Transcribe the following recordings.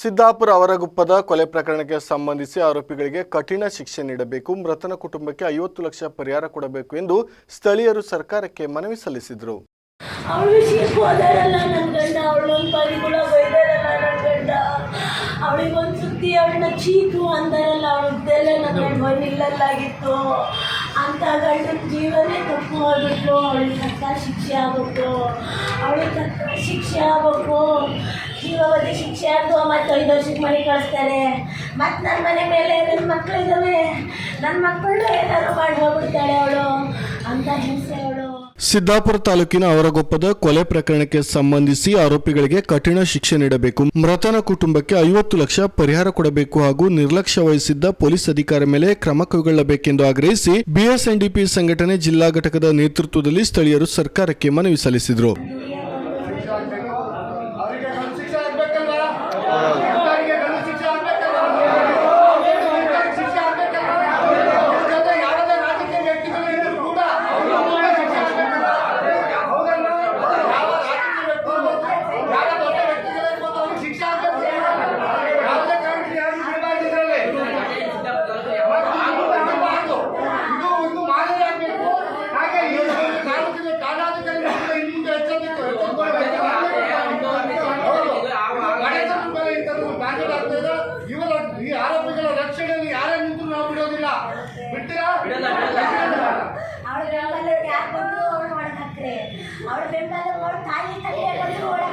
ಸಿದ್ದಾಪುರ ಅವರಗುಪ್ಪದ ಕೊಲೆ ಪ್ರಕರಣಕ್ಕೆ ಸಂಬಂಧಿಸಿ ಆರೋಪಿಗಳಿಗೆ ಕಠಿಣ ಶಿಕ್ಷೆ ನೀಡಬೇಕು, ಮೃತನ ಕುಟುಂಬಕ್ಕೆ ಐವತ್ತು ಲಕ್ಷ ಪರಿಹಾರ ಕೊಡಬೇಕು ಎಂದು ಸ್ಥಳೀಯರು ಸರ್ಕಾರಕ್ಕೆ ಮನವಿ ಸಲ್ಲಿಸಿದರು. ಅವಳಿಗೊಂದು ಗಂಡ ಅಂತ ಗಂಡನ ಜೀವನೇ ತಪ್ಪು ಹೋಗ್ಬಿಟ್ರು ಅವಳಿಗೆ ತಕ್ಕ ಶಿಕ್ಷೆ ಆಗ್ಬೇಕು ಅವಳಿಗೆ ತಕ್ಕ ಶಿಕ್ಷೆ ಆಗ್ಬೇಕು. ಜೀವಾವಧಿ ಶಿಕ್ಷೆ ಅಂತ ಮತ್ತು ಐದು ವರ್ಷಕ್ಕೆ ಮನೆ ಕಳಿಸ್ತಾರೆ ಮತ್ತು ನನ್ನ ಮನೆ ಮೇಲೆ ನನ್ನ ಮಕ್ಕಳಿದ್ದಾವೆ ನನ್ನ ಮಕ್ಕಳು ಏನಾದ್ರು ಮಾಡಿ ಹೋಗ್ಬಿಡ್ತಾಳೆ ಅವಳು ಅಂತ ಹಿಂಸೆ ಅವಳು. ಸಿದ್ದಾಪುರ ತಾಲೂಕಿನ ಅವರಗೊಪ್ಪದ ಕೊಲೆ ಪ್ರಕರಣಕ್ಕೆ ಸಂಬಂಧಿಸಿ ಆರೋಪಿಗಳಿಗೆ ಕಠಿಣ ಶಿಕ್ಷೆ ನೀಡಬೇಕು. ಮೃತನ ಕುಟುಂಬಕ್ಕೆ ಐವತ್ತು ಲಕ್ಷ ಪರಿಹಾರ ಕೊಡಬೇಕು ಹಾಗೂ ನಿರ್ಲಕ್ಷ್ಯ ವಹಿಸಿದ್ದ ಪೊಲೀಸ್ ಅಧಿಕಾರಿ ಮೇಲೆ ಕ್ರಮ ಕೈಗೊಳ್ಳಬೇಕೆಂದು ಆಗ್ರಹಿಸಿ ಬಿಎಸ್ಎನ್ಡಿಪಿ ಸಂಘಟನೆ ಜಿಲ್ಲಾ ಘಟಕದ ನೇತೃತ್ವದಲ್ಲಿ ಸ್ಥಳೀಯರು ಸರ್ಕಾರಕ್ಕೆ ಮನವಿ ಸಲ್ಲಿಸಿದರು. ಅವಳ ಬೆಂಬಲ ಯಾಕೆ ಬಂದ್ರು ಅವಳು ಅವಳ ಬೆಂಬಲ ತಾಯಿ ಒಳಗೆ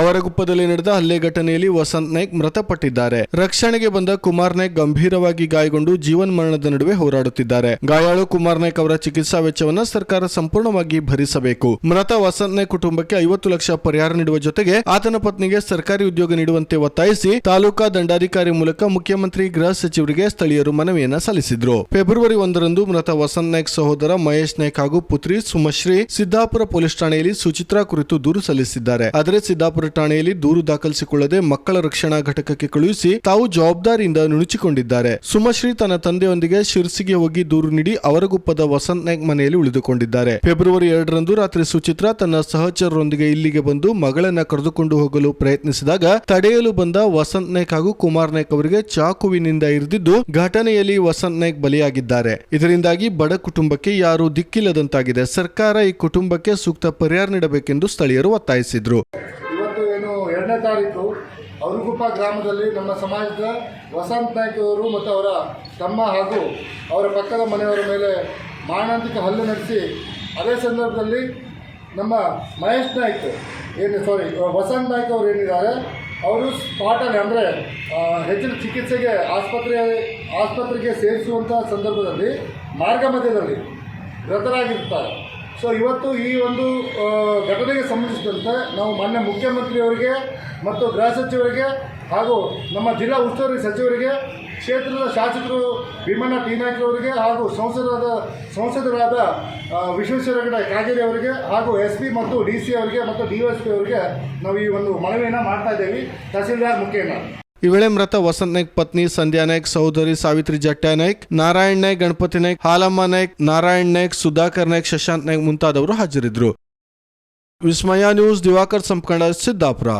ಅವರಗುಪ್ಪದಲ್ಲಿ ನಡೆದ ಹಲ್ಲೆ ಘಟನೆಯಲ್ಲಿ ವಸಂತ್ ನಾಯ್ಕ್ ಮೃತಪಟ್ಟಿದ್ದಾರೆ. ರಕ್ಷಣೆಗೆ ಬಂದ ಕುಮಾರ್ ನಾಯ್ಕ್ ಗಂಭೀರವಾಗಿ ಗಾಯಗೊಂಡು ಜೀವನ್ ಮರಣದ ನಡುವೆ ಹೋರಾಡುತ್ತಿದ್ದಾರೆ. ಗಾಯಾಳು ಕುಮಾರ್ ನಾಯ್ಕ್ ಅವರ ಚಿಕಿತ್ಸಾ ವೆಚ್ಚವನ್ನು ಸರ್ಕಾರ ಸಂಪೂರ್ಣವಾಗಿ ಭರಿಸಬೇಕು. ಮೃತ ವಸಂತ್ ನಾಯ್ಕ್ ಕುಟುಂಬಕ್ಕೆ ಐವತ್ತು ಲಕ್ಷ ಪರಿಹಾರ ನೀಡುವ ಜೊತೆಗೆ ಆತನ ಪತ್ನಿಗೆ ಸರ್ಕಾರಿ ಉದ್ಯೋಗ ನೀಡುವಂತೆ ಒತ್ತಾಯಿಸಿ ತಾಲೂಕಾ ದಂಡಾಧಿಕಾರಿ ಮೂಲಕ ಮುಖ್ಯಮಂತ್ರಿ ಗೃಹ ಸಚಿವರಿಗೆ ಸ್ಥಳೀಯರು ಮನವಿಯನ್ನ ಸಲ್ಲಿಸಿದ್ರು. ಫೆಬ್ರವರಿ ಒಂದರಂದು ಮೃತ ವಸಂತ್ ನಾಯ್ಕ್ ಸಹೋದರ ಮಹೇಶ್ ನಾಯ್ಕ್ ಹಾಗೂ ಪುತ್ರಿ ಸುಮಶ್ರೀ ಸಿದ್ದಾಪುರ ಪೊಲೀಸ್ ಠಾಣೆಯಲ್ಲಿ ಸುಚಿತ್ರಾ ಕುರಿತು ದೂರು ಸಲ್ಲಿಸಿದ್ದಾರೆ. ಆದರೆ ಸಿದ್ದಾಪುರ ಠಾಣೆಯಲ್ಲಿ ದೂರು ದಾಖಲಿಸಿಕೊಳ್ಳದೆ ಮಕ್ಕಳ ರಕ್ಷಣಾ ಘಟಕಕ್ಕೆ ಕಳುಹಿಸಿ ತಾವು ಜವಾಬ್ದಾರಿಯಿಂದ ನುಣುಚಿಕೊಂಡಿದ್ದಾರೆ. ಸುಮಶ್ರೀ ತನ್ನ ತಂದೆಯೊಂದಿಗೆ ಶಿರ್ಸಿಗೆ ಹೋಗಿ ದೂರು ನೀಡಿ ಅವರಗುಪ್ಪದ ವಸಂತ್ ನಾಯ್ಕ್ ಮನೆಯಲ್ಲಿ ಉಳಿದುಕೊಂಡಿದ್ದಾರೆ. ಫೆಬ್ರವರಿ ಎರಡರಂದು ರಾತ್ರಿ ಸುಚಿತ್ರ ತನ್ನ ಸಹಚರರೊಂದಿಗೆ ಇಲ್ಲಿಗೆ ಬಂದು ಮಗಳನ್ನ ಕರೆದುಕೊಂಡು ಹೋಗಲು ಪ್ರಯತ್ನಿಸಿದಾಗ ತಡೆಯಲು ಬಂದ ವಸಂತ್ ನಾಯ್ಕ್ ಹಾಗೂ ಕುಮಾರ್ ನಾಯ್ಕ್ ಅವರಿಗೆ ಚಾಕುವಿನಿಂದ ಇರಿದಿದ್ದು ಘಟನೆಯಲ್ಲಿ ವಸಂತ್ ನಾಯ್ಕ್ ಬಲಿಯಾಗಿದ್ದಾರೆ. ಇದರಿಂದಾಗಿ ಬಡ ಕುಟುಂಬಕ್ಕೆ ಯಾರೂ ದಿಕ್ಕಿಲ್ಲದಂತಾಗಿದೆ. ಸರ್ಕಾರ ಈ ಕುಟುಂಬಕ್ಕೆ ಸೂಕ್ತ ಪರಿಹಾರ ನೀಡಬೇಕೆಂದು ಸ್ಥಳೀಯರು ಒತ್ತಾಯಿಸಿದ್ರು. ತಾರೀಕು ಅವರುಗುಪ್ಪ ಗ್ರಾಮದಲ್ಲಿ ನಮ್ಮ ಸಮಾಜದ ವಸಂತ ನಾಯ್ಕ ಅವರು ಮತ್ತು ಅವರ ತಮ್ಮ ಹಾಗೂ ಅವರ ಪಕ್ಕದ ಮನೆಯವರ ಮೇಲೆ ಮಾರಣಾಂತಿಕ ಹಲ್ಲೆ ನಡೆಸಿ, ಅದೇ ಸಂದರ್ಭದಲ್ಲಿ ನಮ್ಮ ಮಹೇಶ್ ನಾಯ್ಕ್ ಏನು ಸಾರಿ ವಸಂತ ನಾಯ್ಕ್ ಅವರು ಏನಿದ್ದಾರೆ, ಅವರು ಸ್ಪಾಟಲ್ಲಿ ಅಂದರೆ ಹೆಚ್ಚಿನ ಚಿಕಿತ್ಸೆಗೆ ಆಸ್ಪತ್ರೆ, ಆಸ್ಪತ್ರೆಗೆ ಸೇರಿಸುವಂಥ ಸಂದರ್ಭದಲ್ಲಿ ಮಾರ್ಗ ಮಧ್ಯದಲ್ಲಿ ಮೃತರಾಗಿರ್ತಾರೆ ಸೊ ಇವತ್ತು ಈ ಒಂದು ಘಟನೆಗೆ ಸಂಬಂಧಿಸಿದಂತೆ ನಾವು ಮಾನ್ಯ ಮುಖ್ಯಮಂತ್ರಿಯವರಿಗೆ ಮತ್ತು ಗೃಹ ಸಚಿವರಿಗೆ ಹಾಗೂ ನಮ್ಮ ಜಿಲ್ಲಾ ಉಸ್ತುವಾರಿ ಸಚಿವರಿಗೆ ಕ್ಷೇತ್ರದ ಶಾಸಕರು ಭೀಮಣ್ಣ ಟಿ ನಾಯ್ಕ ಅವರಿಗೆ ಹಾಗೂ ಸಂಸದರಾದ ಸಂಸದರಾದ ಆ, ವಿಶ್ವೇಶ್ವರ ಹೆಗಡೆ ಕಾಗೇರಿ ಅವರಿಗೆ ಹಾಗೂ ಎಸ್ ಪಿ ಮತ್ತು ಡಿ ಸಿ ಅವರಿಗೆ ಮತ್ತು ಡಿ ಎಸ್ ಪಿ ಅವರಿಗೆ ನಾವು ಈ ಒಂದು ಮನವಿಯನ್ನು ಮಾಡ್ತಾ ಇದ್ದೀವಿ. ತಹಸೀಲ್ದಾರ್ ಮುಖೇನ ಈ ವೇಳೆ ಮೃತ ವಸಂತ್ ನಾಯ್ಕ್ ಪತ್ನಿ ಸಂಧ್ಯಾ ನಾಯ್ಕ್, ಸಹೋದರಿ ಸಾವಿತ್ರಿ ಜಟ್ಟ ನಾಯ್ಕ್, ನಾರಾಯಣ್ ನಾಯ್ಕ್, ಗಣಪತಿ ನಾಯ್ಕ್, ಹಾಲಮ್ಮ ನಾಯ್ಕ್, ನಾರಾಯಣ್ ನಾಯ್ಕ್, ಸುಧಾಕರ್ ನಾಯ್ಕ್ ಶಶಾಂತ್ ನಾಯ್ಕ್ ಮುಂತಾದವರು ಹಾಜರಿದ್ದರು. ವಿಸ್ಮಯ ನ್ಯೂಸ್, ದಿವಾಕರ್ ಸಂಪಕಂಡ ಸಿದ್ದಾಪುರ.